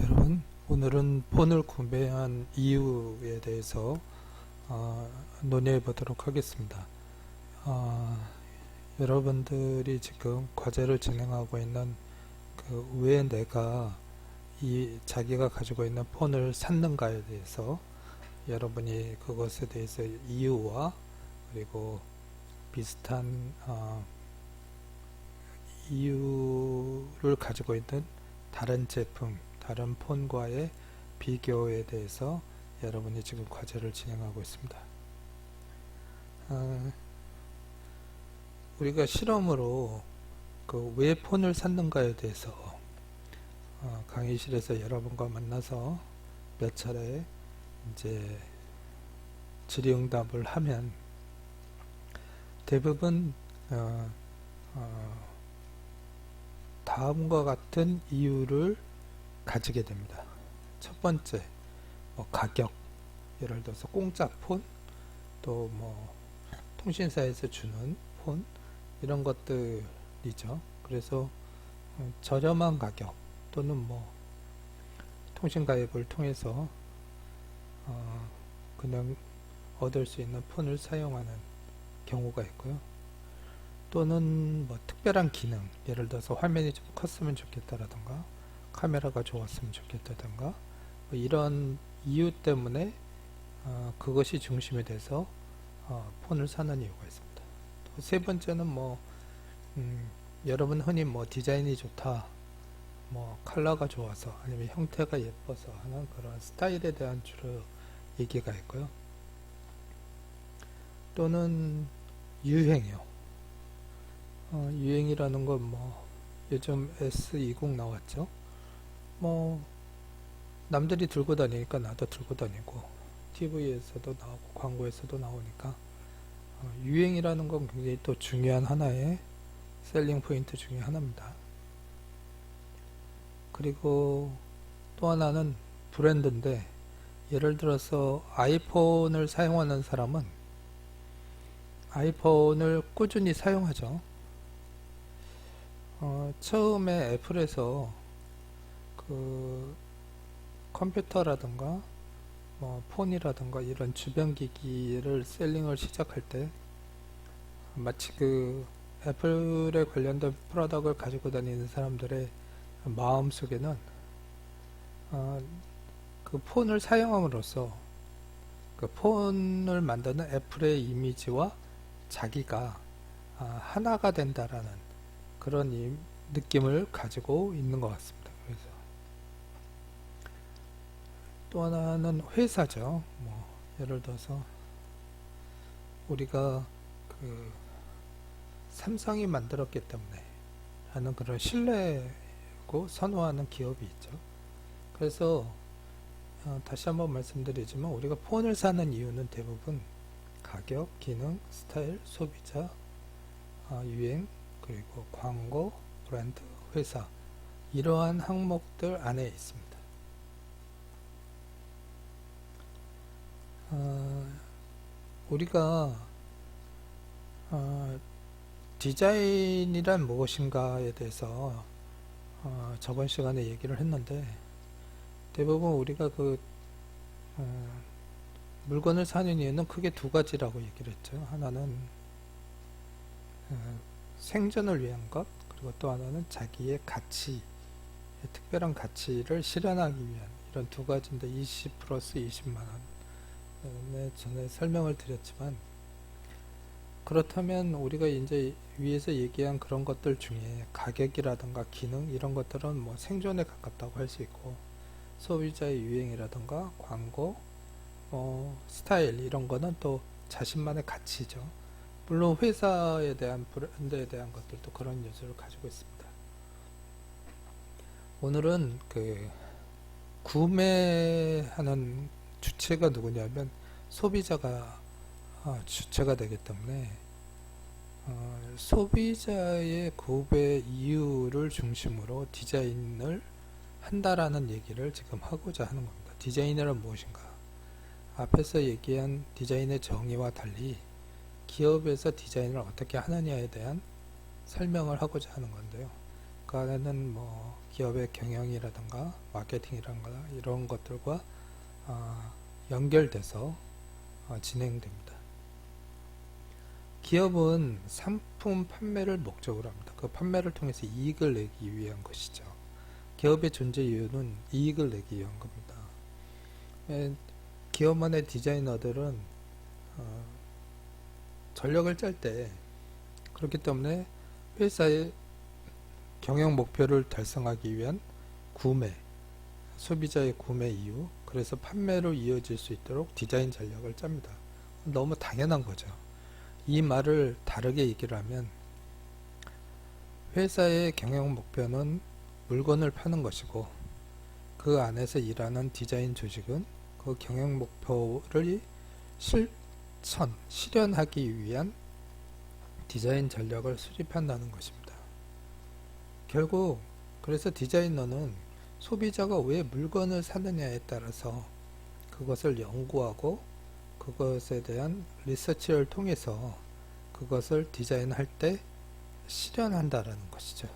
여러분, 오늘은 폰을 구매한 이유에 대해서 어, 논의해 보도록 하겠습니다. 어, 여러분들이 지금 과제를 진행하고 있는 그 왜 내가 이 자기가 가지고 있는 폰을 샀는가에 대해서 여러분이 그것에 대해서 이유와 그리고 비슷한 어, 이유를 가지고 있는 다른 제품, 다른 폰과의 비교에 대해서 여러분이 지금 과제를 진행하고 있습니다. 어, 우리가 실험으로 그 왜 폰을 샀는가에 대해서 어, 강의실에서 여러분과 만나서 몇 차례 이제 질의응답을 하면 대부분 어, 어, 다음과 같은 이유를 가지게 됩니다. 첫 번째, 뭐 가격, 예를 들어서 공짜 폰, 또 뭐 통신사에서 주는 폰 이런 것들이죠. 그래서 어, 저렴한 가격 또는 뭐 통신 가입을 통해서 어, 그냥 얻을 수 있는 폰을 사용하는 경우가 있고요. 또는 뭐 특별한 기능, 예를 들어서 화면이 좀 컸으면 좋겠다라든가 카메라가 좋았으면 좋겠다든가 뭐 이런 이유 때문에 어, 그것이 중심이 돼서 어, 폰을 사는 이유가 있습니다. 또 세 번째는 뭐 음, 여러분 흔히 뭐 디자인이 좋다, 뭐 컬러가 좋아서 아니면 형태가 예뻐서 하는 그런 스타일에 대한 주로 얘기가 있고요. 또는 유행이요. 어, 유행이라는 건 뭐 요즘 S20 나왔죠. 뭐 남들이 들고 다니니까 나도 들고 다니고 TV에서도 나오고 광고에서도 나오니까 어, 유행이라는 건 굉장히 또 중요한 하나의 셀링 포인트 중에 하나입니다. 그리고 또 하나는 브랜드인데 예를 들어서 아이폰을 사용하는 사람은 아이폰을 꾸준히 사용하죠. 어, 처음에 애플에서 그 컴퓨터라든가 뭐 폰이라든가 이런 주변 기기를 셀링을 시작할 때 마치 그 애플에 관련된 프로덕트를 가지고 다니는 사람들의 마음 속에는 어, 그 폰을 사용함으로써 그 폰을 만드는 애플의 이미지와 자기가 아, 하나가 된다라는 그런 이- 느낌을 가지고 있는 것 같습니다. 그래서 또 하나는 회사죠. 뭐 예를 들어서 우리가 그 삼성이 만들었기 때문에 하는 그런 신뢰고 선호하는 기업이 있죠. 그래서 어, 다시 한번 말씀드리지만 우리가 폰을 사는 이유는 대부분 가격, 기능, 스타일, 소비자, 아, 유행, 그리고 광고, 브랜드, 회사 이러한 항목들 안에 있습니다. 우리가 어, 디자인이란 무엇인가에 대해서 어, 저번 시간에 얘기를 했는데 대부분 우리가 그 어, 물건을 사는 이유는 크게 두 가지라고 얘기를 했죠. 하나는 어, 생존을 위한 것, 그리고 또 하나는 자기의 가치, 특별한 가치를 실현하기 위한 이런 두 가지인데 20 플러스 20만 원. 네, 전에 설명을 드렸지만 그렇다면 우리가 이제 위에서 얘기한 그런 것들 중에 가격이라든가 기능 이런 것들은 뭐 생존에 가깝다고 할 수 있고 소비자의 유행이라든가 광고, 어, 스타일 이런 거는 또 자신만의 가치죠. 물론 회사에 대한 브랜드에 대한 것들도 그런 요소를 가지고 있습니다. 오늘은 그 구매하는 주체가 누구냐면 소비자가 어, 주체가 되기 때문에 어, 소비자의 구매 이유를 중심으로 디자인을 한다라는 얘기를 지금 하고자 하는 겁니다. 디자인이란 무엇인가? 앞에서 얘기한 디자인의 정의와 달리 기업에서 디자인을 어떻게 하느냐에 대한 설명을 하고자 하는 건데요. 그 안에는 뭐 기업의 경영이라든가 마케팅이라든가 이런 것들과 아, 연결돼서 어, 진행됩니다. 기업은 상품 판매를 목적으로 합니다. 그 판매를 통해서 이익을 내기 위한 것이죠. 기업의 존재 이유는 이익을 내기 위한 겁니다. 에, 기업만의 디자이너들은 어, 전력을 짤 때 그렇기 때문에 회사의 경영 목표를 달성하기 위한 구매, 소비자의 구매 이유, 그래서 판매로 이어질 수 있도록 디자인 전략을 짭니다. 너무 당연한 거죠. 이 말을 다르게 얘기를 하면 회사의 경영 목표는 물건을 파는 것이고 그 안에서 일하는 디자인 조직은 그 경영 목표를 실천, 실현하기 위한 디자인 전략을 수립한다는 것입니다. 결국 그래서 디자이너는 소비자가 왜 물건을 사느냐에 따라서 그것을 연구하고 그것에 대한 리서치를 통해서 그것을 디자인할 때 실현한다라는 것이죠.